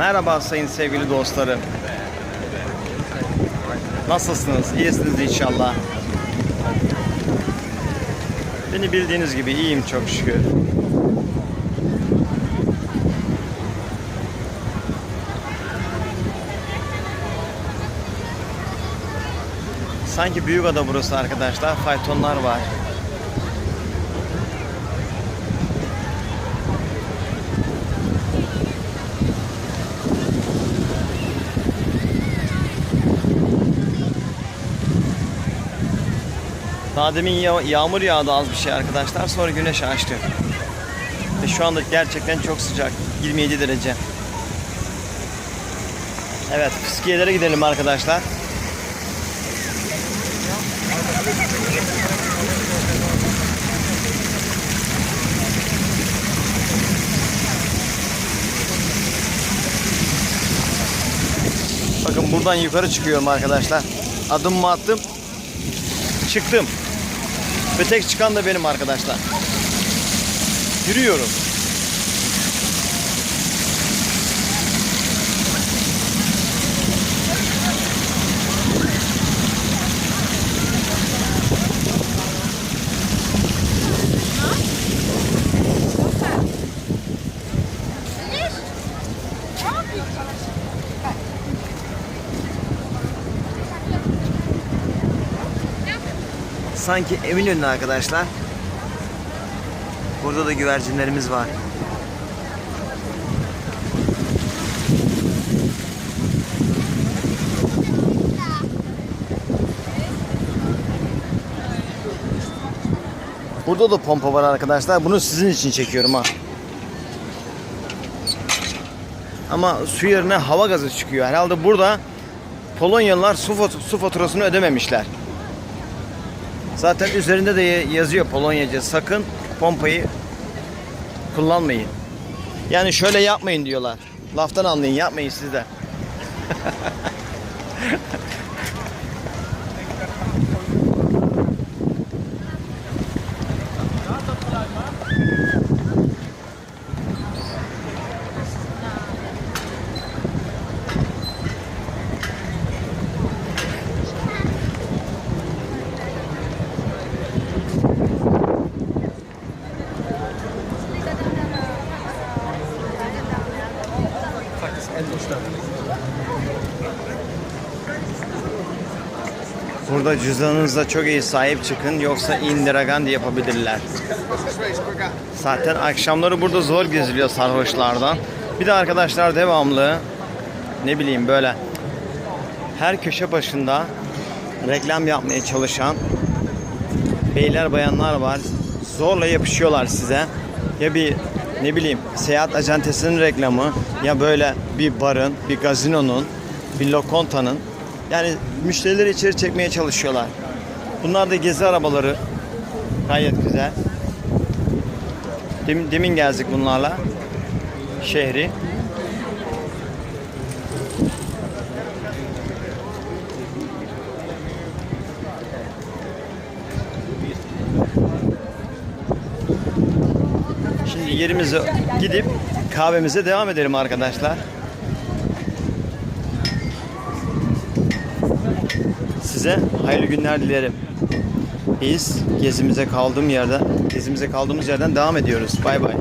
Merhaba sayın sevgili dostlarım. Nasılsınız? İyisiniz inşallah. Beni bildiğiniz gibi iyiyim çok şükür. Sanki büyük ada burası arkadaşlar. Faytonlar var. Daha demin ya- yağmur yağdı az bir şey arkadaşlar. Sonra güneş açtı. Ve şu anda gerçekten çok sıcak. 27 derece. Evet, fıskiyelere gidelim arkadaşlar. Bakın buradan yukarı çıkıyorum arkadaşlar. Adımımı attım. Çıktım. Ve tek çıkan da benim arkadaşlar. Yürüyorum. Sanki evin önünde arkadaşlar. Burada da güvercinlerimiz var. Burada da pompa var arkadaşlar. Bunu sizin için çekiyorum ha. Ama su yerine hava gazı çıkıyor. Herhalde burada Polonyalılar su, fat- su faturasını ödememişler. Zaten üzerinde de yazıyor Polonyaca sakın pompayı kullanmayın. Yani şöyle yapmayın diyorlar. Laftan anlayın yapmayın siz de. Burada cüzdanınıza çok iyi sahip çıkın yoksa indiragandi yapabilirler. Zaten akşamları burada zor geziliyor sarhoşlardan. Bir de arkadaşlar devamlı ne bileyim böyle her köşe başında reklam yapmaya çalışan beyler bayanlar var. Zorla yapışıyorlar size. Ya bir ne bileyim seyahat acentesinin reklamı ya böyle bir barın, bir gazinonun, bir lokontanın yani müşterileri içeri çekmeye çalışıyorlar. Bunlar da gezi arabaları. Gayet güzel. Demin, demin gezdik bunlarla. Şehri. Yerimize gidip kahvemize devam edelim arkadaşlar. Size hayırlı günler dilerim. Biz gezimize kaldığım yerden, gezimize kaldığımız yerden devam ediyoruz. Bay bay.